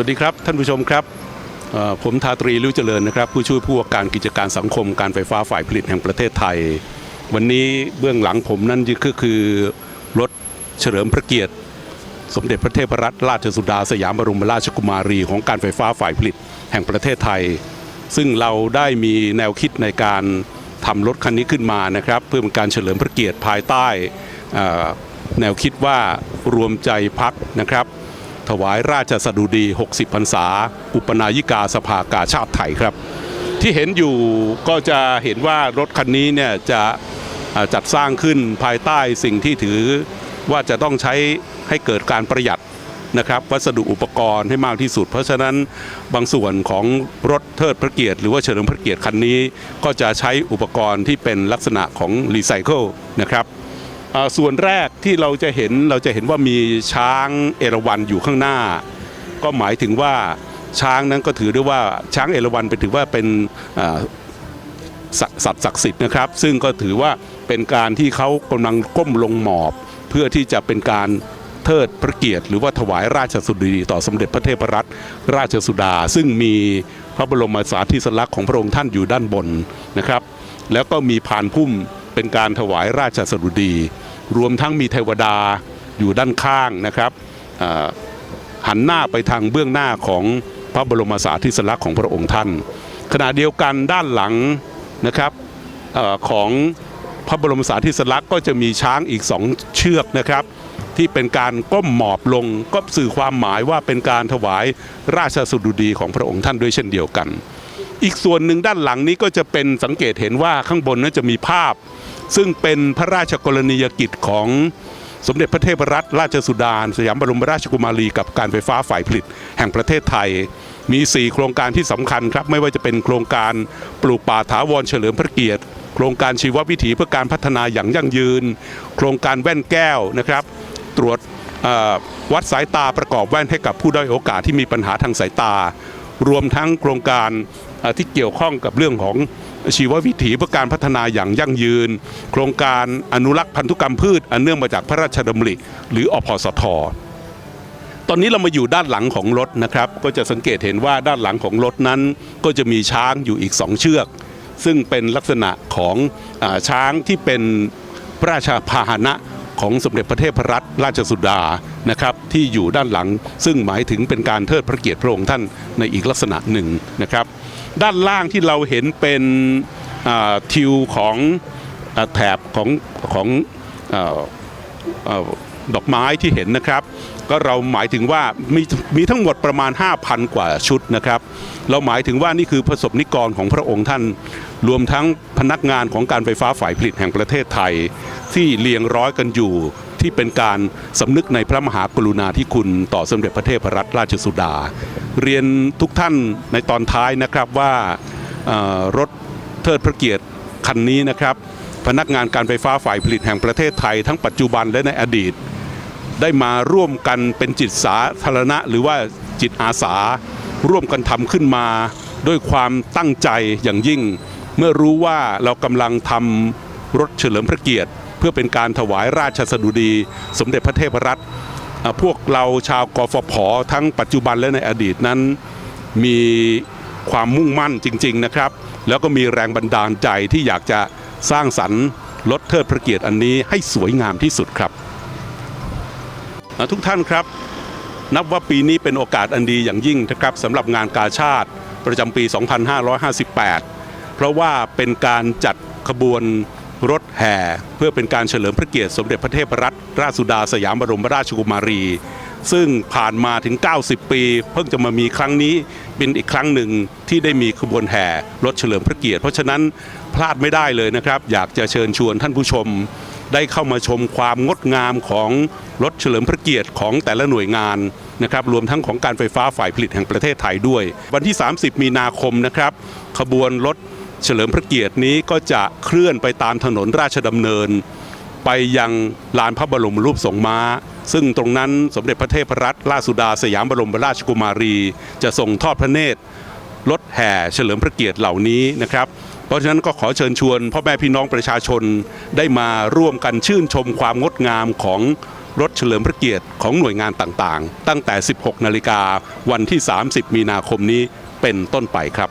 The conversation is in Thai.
วัสดีครับ ท่านผู้ชมครับผมทาตรีลิ้วเจริญนะครับ ผู้ช่วยผู้ว่าการกิจการสังคมการไฟฟ้าฝ่ายผลิตแห่งประเทศไทย วันนี้เบื้องหลังผมนั่นก็คือรถเฉลิมพระเกียรติ สมเด็จพระเทพรัตนราชสุดาสยามบรมราชกุมารีของการไฟฟ้าฝ่ายผลิตแห่งประเทศไทย ซึ่งเราได้มีแนวคิดในการทำรถคันนี้ขึ้นมานะครับ เพื่อเป็นการเฉลิมพระเกียรติภายใต้แนวคิดว่ารวมใจพักนะครับ ถวายราชสดุดี 60 พรรษา อุปนายิกาสภากาชาติไทยครับ ที่เห็นอยู่ก็จะเห็นว่ารถคันนี้เนี่ยจะจัดสร้างขึ้นภายใต้สิ่งที่ถือว่าจะต้องใช้ให้เกิดการประหยัดนะครับวัสดุอุปกรณ์ให้มากที่สุด เพราะฉะนั้นบางส่วนของรถเทิดพระเกียรติหรือว่าเฉลิมพระเกียรติคันนี้ ก็จะใช้อุปกรณ์ที่เป็นลักษณะของรีไซเคิลนะครับ ส่วนแรกที่เราจะเห็นเราจะเห็นว่ามีช้างเอราวัณอยู่ข้างหน้า ก็หมายถึงว่าช้างนั้นก็ถือได้ว่าช้างเอราวัณเป็นถือว่าเป็นสัตว์สัตว์ศักดิ์สิทธิ์นะครับ ซึ่งก็ถือว่าเป็นการที่เขากำลังก้มลงหมอบ เพื่อที่จะเป็นการเทิดพระเกียรติ หรือว่าถวายราชสุดีต่อสมเด็จพระเทพรัตนราชสุดา ซึ่งมีพระบรมสารีสลักษณ์ของพระองค์ท่านอยู่ด้านบนนะครับ แล้วก็มีพานพุ่มเป็นการถวายราชสดุดี รวมทั้งมีเทวดาอยู่ด้านข้างนะครับหันหน้าไปทางเบื้องหน้าของพระบรมสารีสลักษณ์ของพระองค์ท่าน ขณะเดียวกันด้านหลังนะครับอของพระบรมสารีสลักษณ์ก็จะมีช้างอีกสองเชือกนะครับ ที่เป็นการก้มหมอบลงก็สื่อความหมายว่าเป็นการถวายราชสุดุดีของพระองค์ท่านด้วยเช่นเดียวกัน อีกส่วนหนึ่งด้านหลังนี้ก็จะเป็นสังเกตเห็นว่าข้างบนนั้นจะมีภาพ ซึ่งเป็นพระราชกรณียกิจของสมเด็จพระเทพรัตนราชสุดาสยามบรมราชกุมารีกับการไฟฟ้าฝ่ายผลิตแห่งประเทศไทย มี 4 โครงการที่สำคัญครับ ไม่ว่าจะเป็นโครงการปลูกป่าถาวรเฉลิมพระเกียรติ โครงการชีววิถีเพื่อการพัฒนาอย่างยั่งยืน โครงการแว่นแก้วนะครับ ตรวจวัดสายตาประกอบแว่นให้กับผู้ด้อยโอกาสที่มีปัญหาทางสายตา รวมทั้งโครงการที่เกี่ยวข้องกับเรื่องของ ชีววิถีเพื่อการพัฒนาอย่างยั่งยืน โครงการอนุรักษ์พันธุกรรมพืช อันเนื่องมาจากพระราชดำริ หรืออพสทตอนนี้เรามาอยู่ด้านหลังของรถนะครับ ก็จะสังเกตเห็นว่าด้านหลังของรถนั้น ก็จะมีช้างอยู่อีกสองเชือก ซึ่งเป็นลักษณะของอช้างที่เป็นพระราชพาหนะของสมเด็จพระเทพรัตนราชสุดานะครับที่อยู่ด้านหลัง ซึ่งหมายถึงเป็นการเทิดพระเกียรติพระองค์ท่านในอีกลักษณะหนึ่งนะครับ ด้านล่างที่เราเห็นเป็นทิวของอแถบของของออดอกไม้ที่เห็นนะครับ ก็เราหมายถึงว่ามีมีทั้งหมดประมาณ 5,000 กว่าชุดนะครับ เราหมายถึงว่านี่คือประสบนิกรของพระองค์ท่าน รวมทั้งพนักงานของการไฟฟ้าฝ่ายผลิตแห่งประเทศไทย ที่เรียงร้อยกันอยู่ที่เป็นการสำนึกในพระมหากรุณาธิคุณต่อสมเด็จพระเทพรัตนราชสุดา เรียนทุกท่านในตอนท้ายนะครับว่ารถเทิดพระเกียรติคันนี้นะครับ พนักงานการไฟฟ้าฝ่ายผลิตแห่งประเทศไทย ทั้งปัจจุบันและในอดีต ได้มาร่วมกันเป็นจิตสาธารณะ หรือว่าจิตอาสา ร่วมกันทำขึ้นมาด้วยความตั้งใจอย่างยิ่ง เมื่อรู้ว่าเรากำลังทำรถเฉลิมพระเกียรติ เพื่อเป็นการถวายราชสดุดี สมเด็จพระเทพรัตน์ พวกเราชาวกฟผทั้งปัจจุบันและในอดีตนั้น มีความมุ่งมั่นจริง ๆนะครับ แล้วก็มีแรงบันดาลใจที่อยากจะสร้างสรรค์รถเทิดพระเกียรติอันนี้ให้สวยงามที่สุดครับทุกท่านครับ นับว่าปีนี้เป็นโอกาสอันดีอย่างยิ่งนะครับสำหรับงานกาชาติประจำปี 2558 เพราะว่าเป็นการจัดขบวน รถแห่เพื่อเป็นการเฉลิมพระเกียรติสมเด็จพระเทพรัตนราชสุดาสยามบรมราชกุมารี ซึ่งผ่านมาถึง 90 ปี เพิ่งจะมามีครั้งนี้เป็นอีกครั้งหนึ่งที่ได้มีขบวนแห่รถเฉลิมพระเกียรติ เพราะฉะนั้นพลาดไม่ได้เลยนะครับ อยากจะเชิญชวนท่านผู้ชม ได้เข้ามาชมความงดงามของรถเฉลิมพระเกียรติของแต่ละหน่วยงานนะครับรวมทั้งของการไฟฟ้าฝ่ายผลิตแห่งประเทศไทยด้วย วันที่ 30 มีนาคมนะครับขบวนรถ เฉลิมพระเกียรตินี้ก็จะเคลื่อนไปตามถนนราชดำเนิน ไปยังลานพระบรมรูปทรงม้า ซึ่งตรงนั้นสมเด็จพระเทพรัตนราชสุดาสยามบรมราชกุมารี จะส่งทอดพระเนตรรถแห่เฉลิมพระเกียรติเหล่านี้นะครับเพราะฉะนั้นก็ขอเชิญชวนพ่อแม่พี่น้องประชาชนได้มาร่วมกันชื่นชมความงดงามของรถเฉลิมพระเกียรติของหน่วยงานต่างๆ ตั้งแต่ 16 นาฬิกาวันที่ 30 มีนาคมนี้เป็นต้นไปครับ